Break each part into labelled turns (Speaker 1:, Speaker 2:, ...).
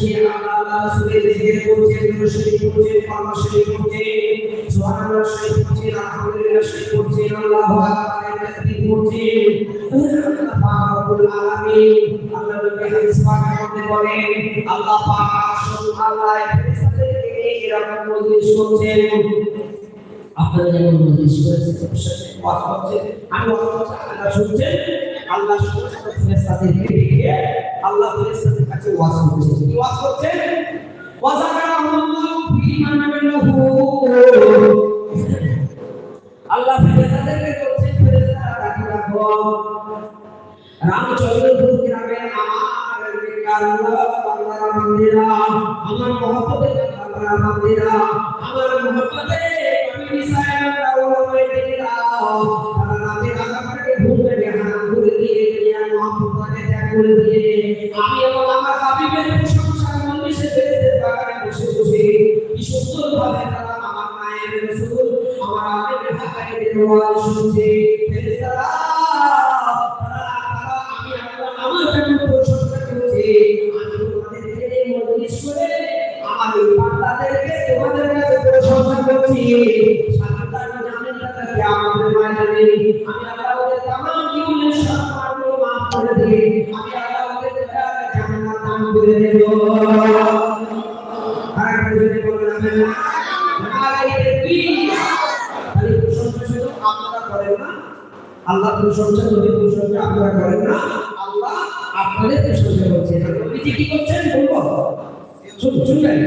Speaker 1: আল্লাহ রাসূলের সুবহানাল্লাহ আল্লাহু পাক রব্বুল আলামিন আল্লাহ নবী হাদিস আল্লাহ পাক আল্লাহ ফেরেশতাদেরকে আল্লাহ কাছে ওয়াজ করছেন কি ওয়াজ করছেন ওয়াজাকারাহুল্লাহু ফি মান আল্লাহ ফেরেশতাদেরকে বলছেন ফেরেশতারা ডাকি রাখো রামচন্দ্রপুর গ্রামে আমার কাল্লা বাংলা মন্দিরা আমার মহব্বতে বাংলা মন্দিরা আমার মহব্বতে কবি সাহেব রাউলা মন্দিরা তারা রাতে হারাম করে আমি আল্লাহ প্রশংসা নবীর প্রশংসা আপনারা করেন না আল্লাহ আপনাদের প্রশংসা করছেন নবীজি কি করছেন বলব শুনবেন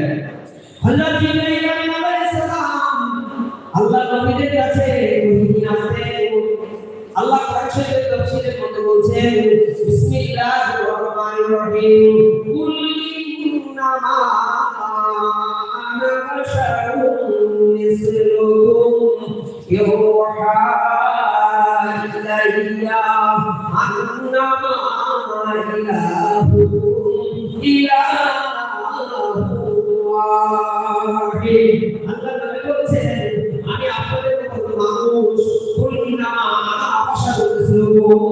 Speaker 1: আল্লাহ নবী বলছেন, আমি আপনাদের মতো মানুষ কুল আনা বাশারুন মিসলুকুম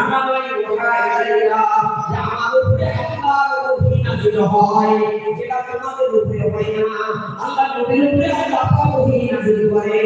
Speaker 1: আনা ইউহা ইলাইয়া আমার উপরে আল্লাহর ওহী নাযিল হয়, যেটা তোমাদের উপরে হয় না। আল্লাহ নবীর উপরে আল্লাহ ওহী নাযিল করে।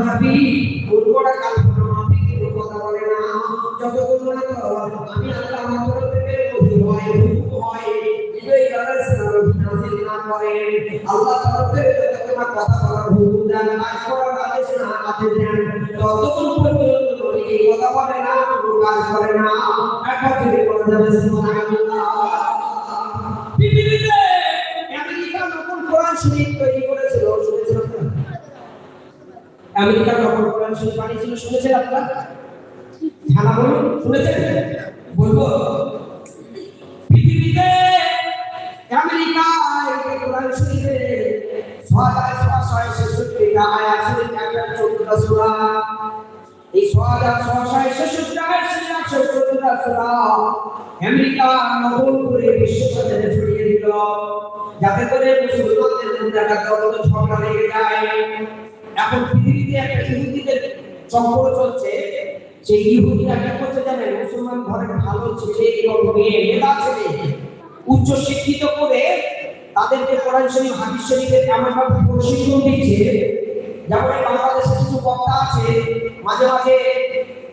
Speaker 1: বলেন আমার হাবিব কোনটা কাল্পনা কথা বলে না। যতক্ষণ না আমি আল্লাহ আমার তরফ থেকে ওহী হয় হুকুম হয়, হৃদয় দ্বারা ইসলাম নাযিল না করে। আল্লাহ তরফ থেকে যতক্ষণ কথা বলার হুকুম দেন, কাজ করার আদেশ না আদেশ দেন, ততক্ষণ পর্যন্ত নবী কথা বলে না, কোনো কাজ করে না। একবার যদি বলা যাবে, সুবহানাল্লাহ। পৃথিবীতে আমেরিকা নতুন কোরআন শরীফ তৈরি করেছিল শুনেছেন আপনারা আমেরিকার নকল কোরআন শরীফ বানিয়েছিল শুনেছেন আপনারা? হ্যাঁ বলুন, শুনেছেন? বলব? পৃথিবীতে আমেরিকায় কোরআন শরীফে ছয় ছয় ছেষট্টিটা আয়াত শরীফ এই ছয় ছয় চোদ্দটা সূরা আমেরিকা নকল করে বিশ্ববাজারে ছড়িয়ে দিল। যাতে করে মুসলমানদের মধ্যে একটা ঝগড়া লেগে যায়। এখন পৃথিবীতে একটা ইহুদিদের চক্র চলছে, সেই ইহুদিরা কি করছে জানেন? মুসলমান ঘরের ভালো ছেলে এবং মেয়ে, মেধা ছেলে, উচ্চ শিক্ষিত করে তাদেরকে কোরআন শরীফ, হাদিস শরীফের এমন ভাবে প্রশিক্ষণ দিচ্ছে, যেমন বাংলাদেশে কিছু বক্তা আছে, মাঝে মাঝে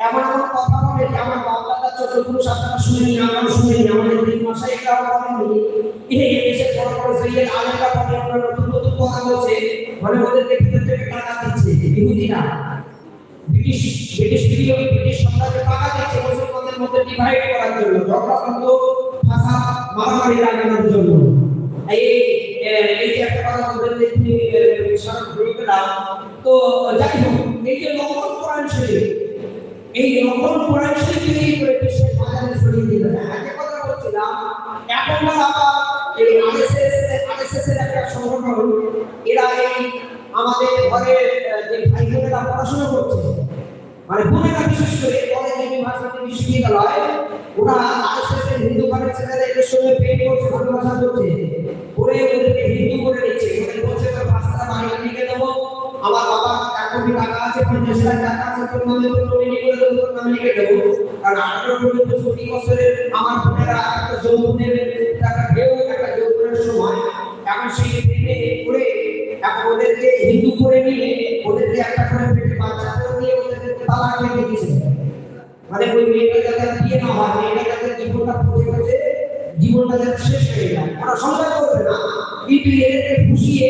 Speaker 1: এমন এমন কথা বলে যে আমার বাংলাটা চতুর্থ আপনারা শুনেনি আমরাও শুনিনি আমাদের তিন মাসে এটাও বলেনি এই দেশে বড় বড় সৈয়দ আলেমরা বলে আমরা নতুন কথা বলছে মানে ওদেরকে ভিতর থেকে টাকা দিচ্ছে ইহুদিরা ব্রিটিশ ব্রিটিশ পিরিয়ড ব্রিটিশ সরকারকে টাকা দিচ্ছে মুসলমানদের মধ্যে ডিভাইড করার জন্য ঝগড়া বন্ধ ভাষা মারামারি লাগানোর জন্য। এই এই যে একটা ঘুরে এই যে নকল কোরআন শরীফ এই বিশ্বের বাজারে ছড়িয়ে দিল একটা কথা বলছিলাম এখন আবার এই আরএসএস আরএসএস এর একটা আমাদের ঘরের যে ভাই বোনেরা পড়াশোনা করছে মানে বোনেরা বিশেষ করে কলেজ, ইউনিভার্সিটি, বিশ্ববিদ্যালয়, ওরা আইএসএস এর হিন্দু ঘরের ছেলেরা এদের সঙ্গে প্রেম করছে, ভালোবাসা করছে। ওরে ওদেরকে হিন্দু করে নিচ্ছে। ওদের বলছে, তোর পাঁচ টাকা বাড়ি লিখে দেবো। আমার বাবা কোটি টাকা আছে, পঞ্চাশ লাখ টাকা আছে তোর নামে তোর নমিনি দেবো তোর কারণ আঠারো পর্যন্ত চল্লিশ বছরের আমার বোনেরা একটা যৌবনের টাকা ঢেউ একটা যৌবনের সময়। এখন সেই প্রেমে করে এখন ওদেরকে হিন্দু করে নিয়ে, ওদেরকে একটা করে পেটে বাচ্চা করে দিয়ে ওদেরকে তালাক দিয়ে দিয়েছে। মানে ওই মেয়েটা যাতে বিয়ে না হয়, মেয়েটা যাতে জীবনটা পড়ে গেছে জীবনটা যাতে শেষ হয়ে যায়। ওরা সংসার করবে না। কিন্তু এদেরকে খুশিয়ে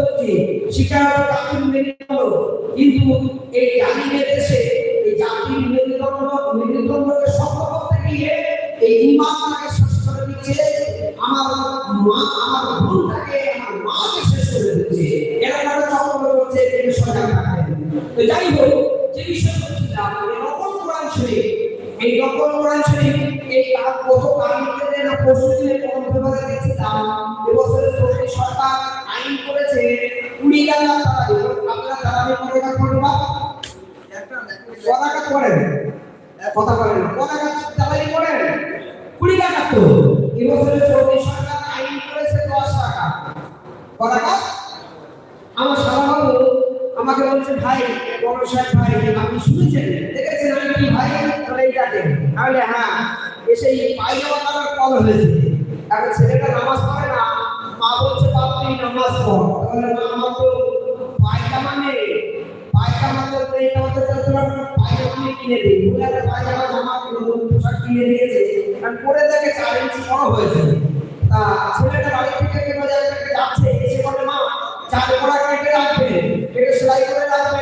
Speaker 1: এই জাতির এই জাতির মেরুদণ্ড, মেরুদণ্ডকে মাকে শেষ করে দিচ্ছে। এরকম একটা চক্র তো যাই হোক, যে বিষয় বলছিলাম, এই নকল কোরআন শরীফ, এই নকল কোরআন শরীফ, এই কত কালকে না পরশু দিনে কটাকা করেন কথা বলেন না চালাই করেন কুড়ি টাকা তো। এবছরে সৌদি সরকার আইন করেছে দশ টাকা। কটাকা আমার সারাবাবু আমাকে বলছে, ভাই, বড় সাহেব ভাই, আপনি শুনেছেন? দেখেছেন আমি কি ভাই? তাহলে ডাকেন তাহলে হ্যাঁ এসে এই পায়জামা কালার কল হয়েছে। এখন ছেলেটা নামাজ পড়ে না, মা বলছে, বাপ, তুই নামাজ পড়। তাহলে মা আমার তো পায়জামা তো এটা আমাদের তো না পায়জামা কিনে দিই। একটা পায়জামা, জামা নতুন পোশাক কিনে দিয়েছে। আর পরে দেখে চার ইঞ্চি বড় হয়েছে। তা ছেলেটা বাড়ি থেকে কেন যাচ্ছে, এসে বলে, মা চার পড়া কেটে রাখবে। কেটে সেলাই করে রাখবে।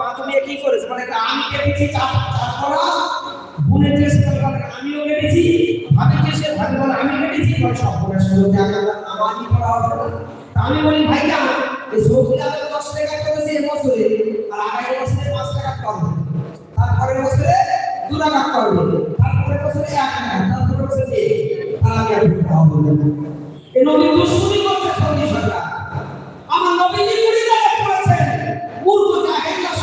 Speaker 1: মা, তুমি কি করেছ? মানে আমি কেটেছি চার চার পড়া বোনের বলে, আমিও কেটেছি, ভাবি যে সে আমি কেটেছি। বলে, সব। আমি বলি, ভাইয়া, এই সবজি দশ টাকা করেছে এ বছরে, আর আগামী বছরে পাঁচ টাকা করবে তারপরের বছরে দু টাকা করবে তারপরের বছরে এক টাকা, তারপরের বছরে আর আমি আর। এই নবী দুশ্মনী করছে সৌদি সরকার আমার নবীজি কুড়ি টাকা করেছেন মূর্খ জাহেলরা সব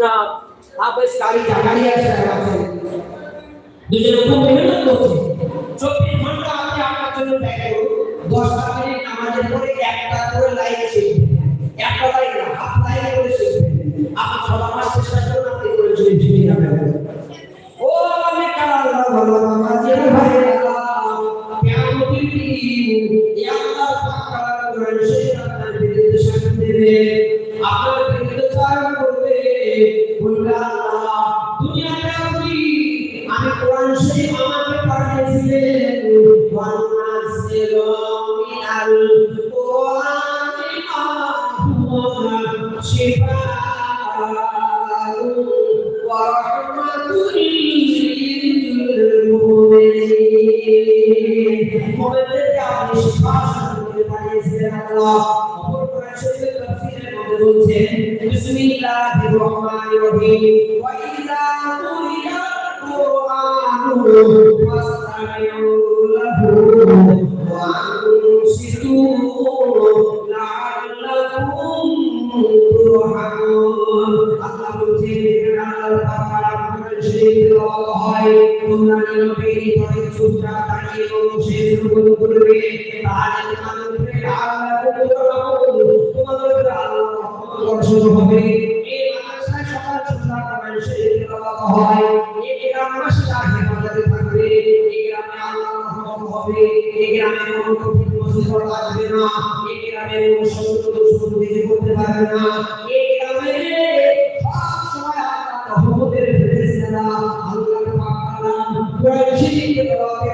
Speaker 1: জনাব হাফেজ কারি জাকারিয়া আছে দুজনে খুব মেহনত করছে। চব্বিশ ঘণ্টা আপনি আপনার জন্য ব্যয় করুন দশটা মিনিট নামাজের পরে একটা করে লাইন শিখবেন একটা লাইন না, হাফ লাইন করে শিখবেন আপনি সবার চেষ্টা করুন আপনি করে যদি শিখে যাবেন ও, আমি কালা ভালো القرآن فاستمعوا له وأنصتوا কালাম কোরআন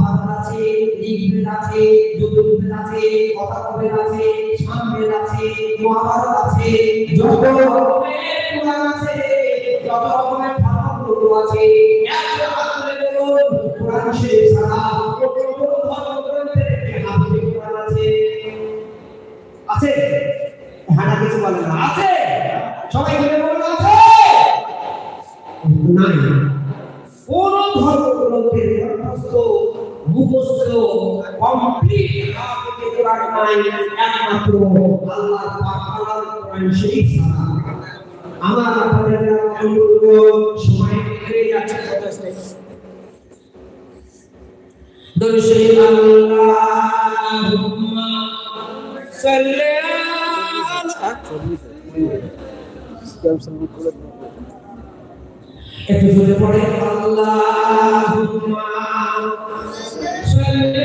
Speaker 1: মহাভারত আছে মহাভারত আছে, যত রকমের আছে, যত রকমের ধর্মগ্রন্থ আছে এক হাতে আছে আছে? হ্যাঁ কিছু বলে আছে? সবাই নাই। কমপ্লিট হাতে কোরআন নাই একমাত্র আল্লাহ পাক আল্লাহর কোরআন শরীফ ছাড়া আমার আপনাদের অনুরোধ সময় কেটে যাচ্ছে দর্শী আল্লাহুম্মা সাল্লি একটু জোরে পড়ে আল্লাহুম্মা সাল্লি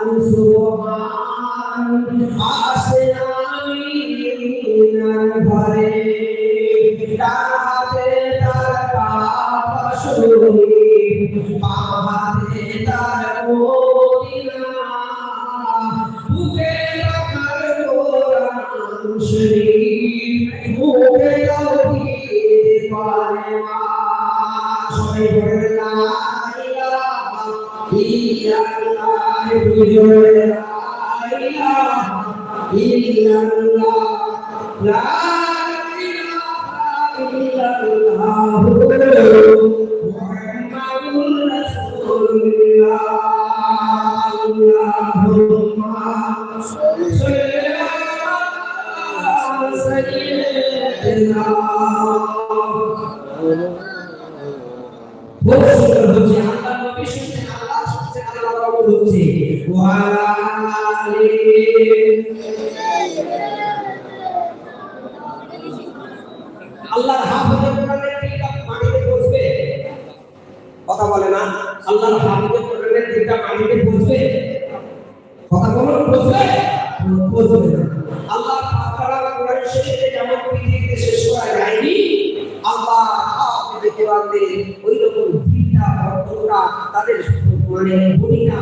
Speaker 1: Alif Lam Mim. আল্লাহর কোরআনের দিকটা মাটিতে বসবে। কথা বলে না? আল্লাহর হাবিবের কোরআনের যেটা পানিতে বসবে কথা বলো বসবে বসবে আল্লাহ তাআলা কোরআন শরীফে যেমন পৃথিবীতে শেষ করা যায়নি, আল্লাহ হাবিবের কোরআনে ওই রকম ভিটা বন্ধুরা তাদের কোরআনে ভূমিকা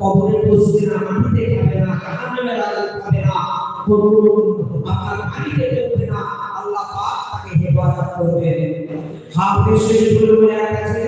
Speaker 1: কবরে বসবে না, মাটিতে খাবে না, জাহান্নামে খাবে না কোনো আপনার পানিতে চলবে না, আল্লাহ পাক তাকে হেফাজত করবেন। হাফিজ শরীফ বলে আছে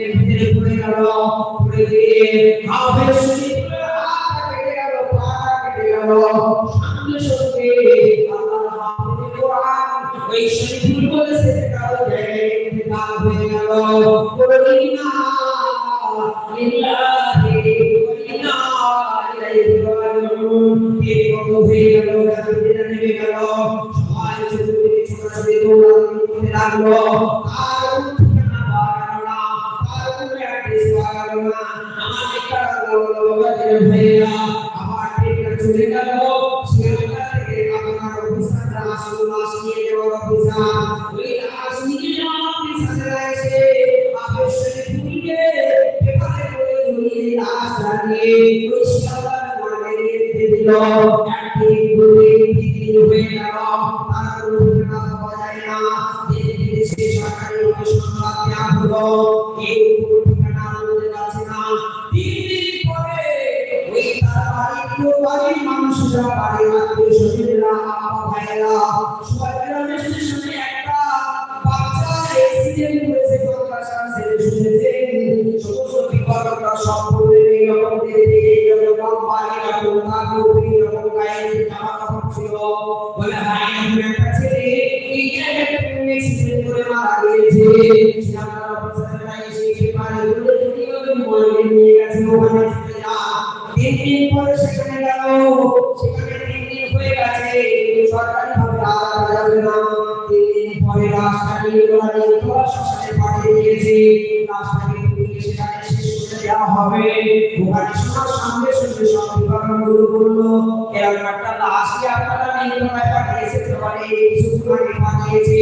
Speaker 1: গেল পুড়ে দিয়ে এই আশা নিয়ে ওই সবার দিল। একটি আর এগুলো ঠিকমতো মনে নিয়ে গেছে ওখানে ছুটে যা তিন দিন পরে সেখানে গেল। সেখানে তিন দিন হয়ে গেছে। সরকারি ভাবে আলাদা যাবে না। তিন দিন পরে রাস্তাটি ওরা নির্ভর শ্মশানে পাঠিয়ে দিয়েছে। রাস্তাটি সেখানে শেষ করে দেওয়া হবে। ওখানে শোনার সঙ্গে সঙ্গে সব বিভাগন গুরু বলল এরকম একটা লাশকে আপনারা নির্ভরায় পাঠিয়েছে তোমার এই কিছু পাঠিয়েছে।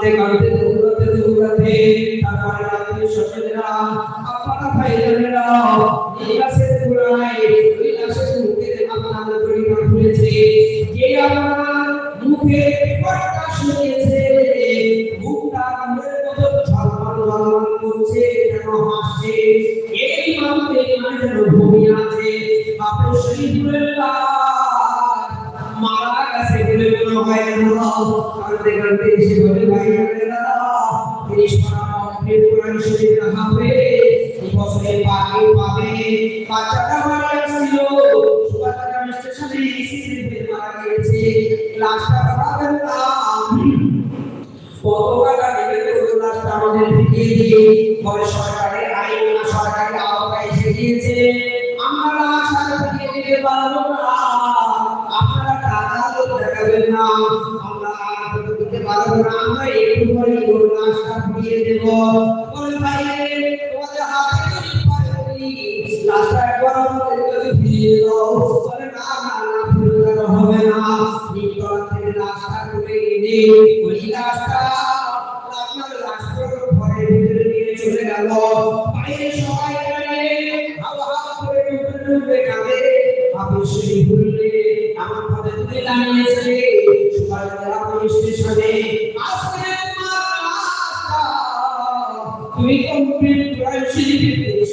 Speaker 1: কাঁদতে কাঁদতে দৌড়াতে দৌড়াতে তারপরে রাত্রি শ্বশুরেরা আপনারা ভাইজানেরা, এই গাছের গোড়ায়, ওই গাছের মুখে আপনার পরিমাণ হয়েছে দিয়েছে। আমরা সাথে দিতে পারব না। আপনারা টাকা তো দেখাবেন না। আমরা দিতে পারব না। আমরা একটু পরে করোনা সাথে দিয়ে দেব। বলে ভাই, তোমাদের হাতে যদি পারে বলি রাস্তা একবার আমাদের কাছে ফিরিয়ে দাও। বলে না না না ফিরিয়ে হবে না। নিকট থেকে রাস্তা করে এনে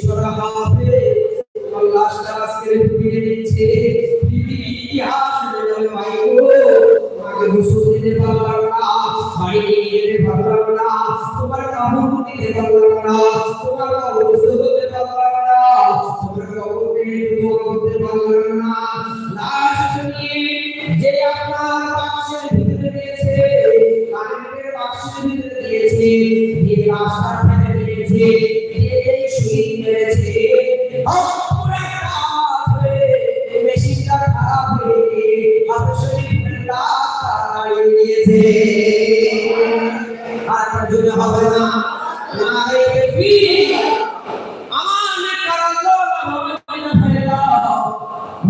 Speaker 1: Shabbat Shalom.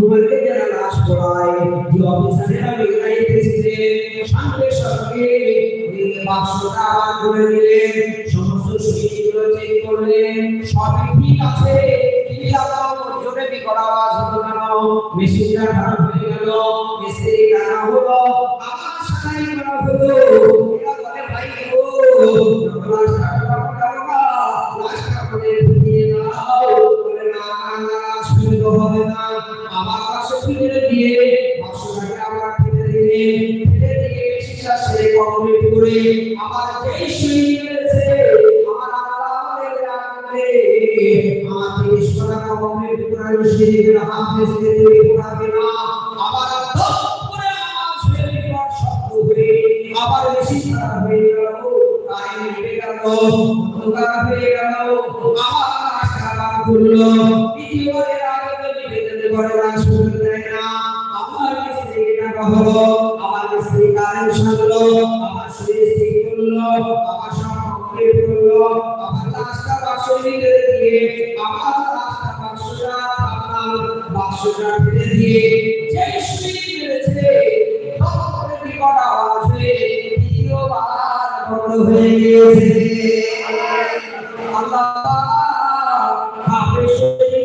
Speaker 1: ওভারকে যারা লাশ পড়ায়, যে অফিসারেরা মেয়েরা এসেছিলেন সঙ্গে সঙ্গে বাক্সটা আবার করে দিলেন, সমস্ত সুইচগুলো চেক করলেন, সবই ঠিক আছে মেশিনটা খারাপ হয়ে গেল, মিস্ত্রি টানা হলো, আবার সারাই করা হলো। قوم الإبراهيم الشريف الحافظ للإبراهيم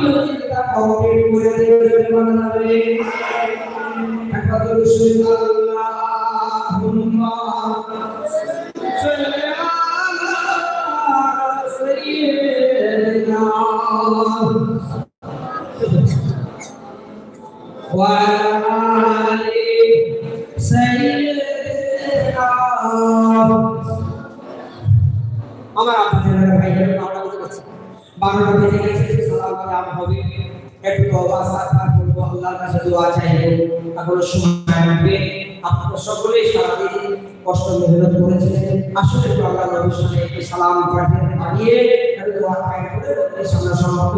Speaker 1: চিন্তা কমপ্লিট করে দেবে বানাবে আমার আপনাদের ভাইয়ের বারোটা বেজে গেছে। নাম হবে। একটু তওবা সাথা করব, আল্লাহর কাছে দোয়া চাইব। আপনারা সময় লাগবে, আপনারা সকলেই সাথে কষ্ট মেহনত করেছেন। আসলে আল্লাহর নবীর সাথে সালাম পাঠিয়ে আমি দোয়া পাই করে সামনে সমাপ্ত